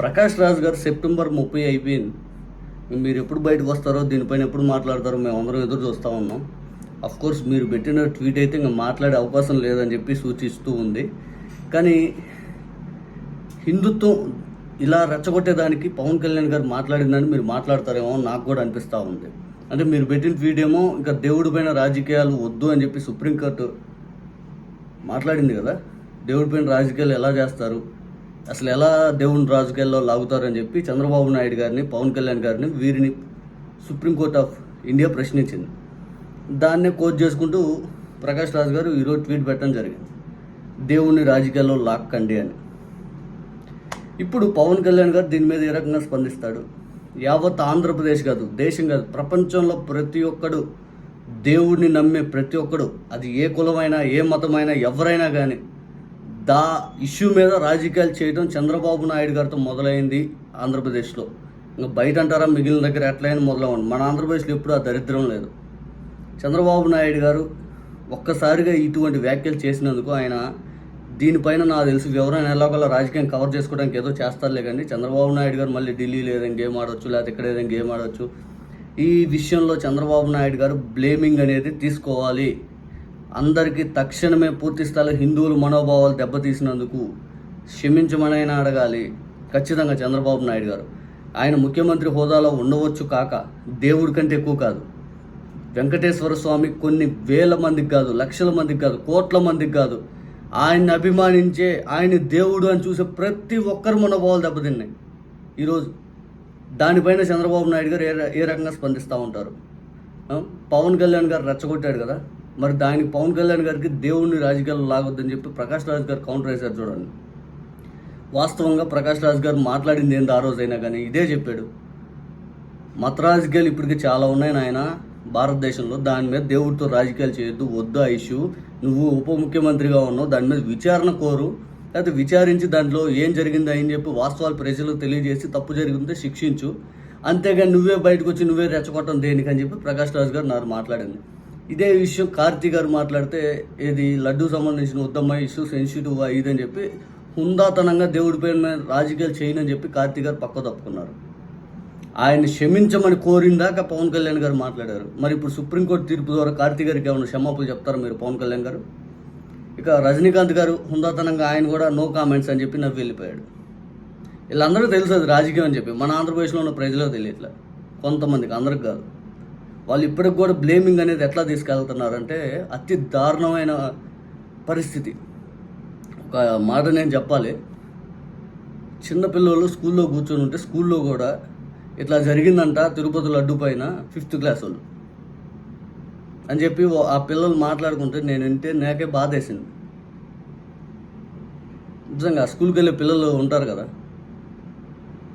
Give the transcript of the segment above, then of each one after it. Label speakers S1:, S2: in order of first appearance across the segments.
S1: ప్రకాష్ రాజ్ గారు సెప్టెంబర్ ముప్పై అయిపోయింది. మీరు ఎప్పుడు బయటకు వస్తారో దీనిపైన ఎప్పుడు మాట్లాడతారో మేము అందరం ఎదురు చూస్తూ ఉన్నాం. అఫ్ కోర్స్ మీరు పెట్టిన ట్వీట్ అయితే ఇంకా మాట్లాడే అవకాశం లేదని చెప్పి సూచిస్తూ ఉంది. కానీ హిందుత్వం ఇలా రెచ్చగొట్టేదానికి పవన్ కళ్యాణ్ గారు మాట్లాడిందని మీరు మాట్లాడతారేమో నాకు కూడా అనిపిస్తూ ఉంది. అంటే మీరు పెట్టిన ట్వీట్ ఏమో ఇంకా దేవుడి పైన రాజకీయాలు వద్దు అని చెప్పి సుప్రీంకోర్టు మాట్లాడింది కదా. దేవుడి పైన రాజకీయాలు ఎలా చేస్తారు? అసలు ఎలా దేవుని రాజకీయాల్లో లాగుతారని చెప్పి చంద్రబాబు నాయుడు గారిని పవన్ కళ్యాణ్ గారిని వీరిని సుప్రీంకోర్టు ఆఫ్ ఇండియా ప్రశ్నించింది. దాన్నే కోచ్ చేసుకుంటూ ప్రకాష్ రాజ్ గారు ఈరోజు ట్వీట్ పెట్టడం జరిగింది. దేవుణ్ణి రాజకీయాల్లో లాక్కండి అని. ఇప్పుడు పవన్ కళ్యాణ్ గారు దీని మీద ఏ రకంగా స్పందిస్తాడు? యావత్ ఆంధ్రప్రదేశ్ కాదు దేశం కాదు ప్రపంచంలో ప్రతి ఒక్కడు దేవుడిని నమ్మే ప్రతి ఒక్కడు అది ఏ కులమైనా ఏ మతమైనా ఎవరైనా కానీ దా ఇష్యూ మీద రాజకీయాలు చేయడం చంద్రబాబు నాయుడు గారితో మొదలైంది ఆంధ్రప్రదేశ్లో. ఇంకా బయట అంటారా మిగిలిన దగ్గర ఎట్లయినా మొదలవ్వండి. మన ఆంధ్రప్రదేశ్లో ఎప్పుడు ఆ దరిద్రం లేదు. చంద్రబాబు నాయుడు గారు ఒక్కసారిగా ఇటువంటి వ్యాఖ్యలు చేసినందుకు ఆయన దీనిపైన నాకు తెలిసి వివరణ ఎలాగోలా రాజకీయం కవర్ చేసుకోవడానికి ఏదో చేస్తారులే కానీ చంద్రబాబు నాయుడు గారు మళ్ళీ ఢిల్లీ లేదని గేమ్ ఆడవచ్చు లేకపోతే ఇక్కడ ఏదైనా గేమ్ ఆడవచ్చు ఈ విషయంలో చంద్రబాబు నాయుడు గారు బ్లేమింగ్ అనేది తీసుకోవాలి. అందరికీ తక్షణమే పూర్తి స్థాయిలో హిందువుల మనోభావాలు దెబ్బతీసినందుకు క్షమించమనైనా అడగాలి. ఖచ్చితంగా చంద్రబాబు నాయుడు గారు. ఆయన ముఖ్యమంత్రి హోదాలో ఉండవచ్చు కాక దేవుడి కంటే ఎక్కువ కాదు. వెంకటేశ్వర స్వామి కొన్ని వేల మందికి కాదు లక్షల మందికి కాదు కోట్ల మందికి కాదు. ఆయన్ని అభిమానించే ఆయన దేవుడు అని చూసే ప్రతి ఒక్కరు మనోభావాలు దెబ్బతిన్నాయి. ఈరోజు దానిపైన చంద్రబాబు నాయుడు గారు ఏ ఏ రకంగా స్పందిస్తూ ఉంటారు? పవన్ కళ్యాణ్ గారు రెచ్చగొట్టాడు కదా? మరి దానికి పవన్ కళ్యాణ్ గారికి దేవుడిని రాజకీయాలు లాగొద్దని చెప్పి ప్రకాష్ రాజ్ గారు కౌంటర్ వేశారు చూడండి. వాస్తవంగా ప్రకాష్ రాజ్ గారు మాట్లాడింది ఏంది ఆ రోజైనా కానీ ఇదే చెప్పాడు. మత రాజకీయాలు ఇప్పటికి చాలా ఉన్నాయి నాయన. భారతదేశంలో దాని మీద దేవుడితో రాజకీయాలు చేయొద్దు వద్దు ఆ ఇష్యూ. నువ్వు ఉప ముఖ్యమంత్రిగా ఉన్నావు దాని మీద విచారణ కోరు. లేకపోతే విచారించి దాంట్లో ఏం జరిగిందో అని చెప్పి వాస్తవాలు ప్రజలకు తెలియజేసి తప్పు జరిగిందో శిక్షించు. అంతేగాని నువ్వే బయటకు వచ్చి నువ్వే రెచ్చగొట్టడం దేనికని చెప్పి ప్రకాష్ రాజ్ గారు నాకు మాట్లాడింది. ఇదే విషయం కార్తీ గారు మాట్లాడితే ఇది లడ్డు సంబంధించిన ఉత్తమ ఇష్యూ సెన్సిటివ్ ఇదని చెప్పి హుందాతనంగా దేవుడి పేరు మీద రాజకీయాలు చేయనని చెప్పి కార్తీ గారు పక్క తప్పుకున్నారు. ఆయన క్షమించమని కోరిందాక పవన్ కళ్యాణ్ గారు మాట్లాడారు. మరి ఇప్పుడు సుప్రీంకోర్టు తీర్పు ద్వారా కార్తీ గారికి ఏమైనా క్షమాపణ చెప్తారా మీరు పవన్ కళ్యాణ్ గారు? ఇక రజనీకాంత్ గారు హుందాతనంగా ఆయన కూడా నో కామెంట్స్ అని చెప్పి నవ్వు వెళ్ళిపోయాడు. వీళ్ళందరూ తెలుసు అది రాజకీయం అని చెప్పి. మన ఆంధ్రప్రదేశ్లో ఉన్న ప్రజలకు తెలియట్లే. కొంతమందికి అందరికి కాదు. వాళ్ళు ఇప్పటికి కూడా బ్లేమింగ్ అనేది ఎట్లా తీసుకెళ్తున్నారంటే అతి దారుణమైన పరిస్థితి. ఒక మాట నేను చెప్పాలి. చిన్నపిల్లలు స్కూల్లో కూర్చొని ఉంటే స్కూల్లో కూడా ఇట్లా జరిగిందంట తిరుపతి లడ్డు పైన ఫిఫ్త్ క్లాస్ వాళ్ళు. అని చెప్పి ఆ పిల్లలు మాట్లాడుకుంటే నేను వింటే నాకే బాధేసింది. నిజంగా స్కూల్కి వెళ్ళే పిల్లలు ఉంటారు కదా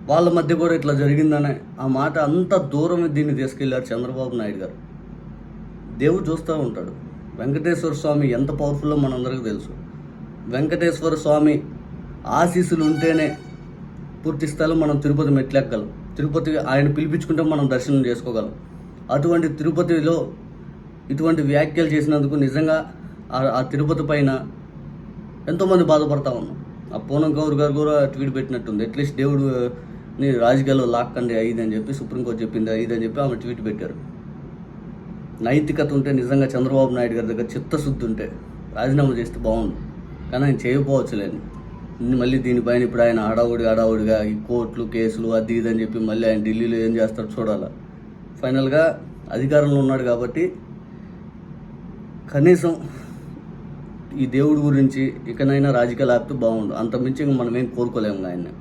S1: వాళ్ళ మధ్య కూడా ఇట్లా జరిగిందనే ఆ మాట అంత దూరం దీన్ని తీసుకెళ్ళారు చంద్రబాబు నాయుడు గారు. దేవుడు చూస్తూ ఉంటాడు. వెంకటేశ్వర స్వామి ఎంత పవర్ఫుల్లో మనందరికీ తెలుసు. వెంకటేశ్వర స్వామి ఆశీస్సులు ఉంటేనే పూర్తి స్థలం మనం తిరుపతి మెట్లెక్కగలం. తిరుపతి ఆయన పిలిపించుకుంటే మనం దర్శనం చేసుకోగలం. అటువంటి తిరుపతిలో ఇటువంటి వ్యాఖ్యలు చేసినందుకు నిజంగా ఆ- తిరుపతి పైన ఎంతోమంది బాధపడతా ఉన్నాం. ఆ పూనం గౌర్ గారు కూడా ట్వీట్ పెట్టినట్టుంది. అట్లీస్ట్ దేవుడు నేను రాజకీయాల్లో లాక్కండి ఐదు అని చెప్పి సుప్రీంకోర్టు చెప్పింది ఐదు అని చెప్పి ఆమె ట్వీట్ పెట్టారు. నైతికత ఉంటే నిజంగా చంద్రబాబు నాయుడు గారి దగ్గర చిత్తశుద్ధి ఉంటే రాజీనామా చేస్తే బాగుండు. కానీ ఆయన చేయకపోవచ్చులేండి. మళ్ళీ దీనిపైన ఇప్పుడు ఆయన హడావుడి హడావుడిగా ఈ కోర్టులు కేసులు అది ఇది అని చెప్పి మళ్ళీ ఆయన ఢిల్లీలో ఏం చేస్తారో చూడాలి. ఫైనల్గా అధికారంలో ఉన్నాడు కాబట్టి కనీసం ఈ దేవుడి గురించి ఇకనైనా రాజకీయాలు ఆపితే బాగుండు. అంత మించి మనం ఏం కోరుకోలేము ఆయన్ని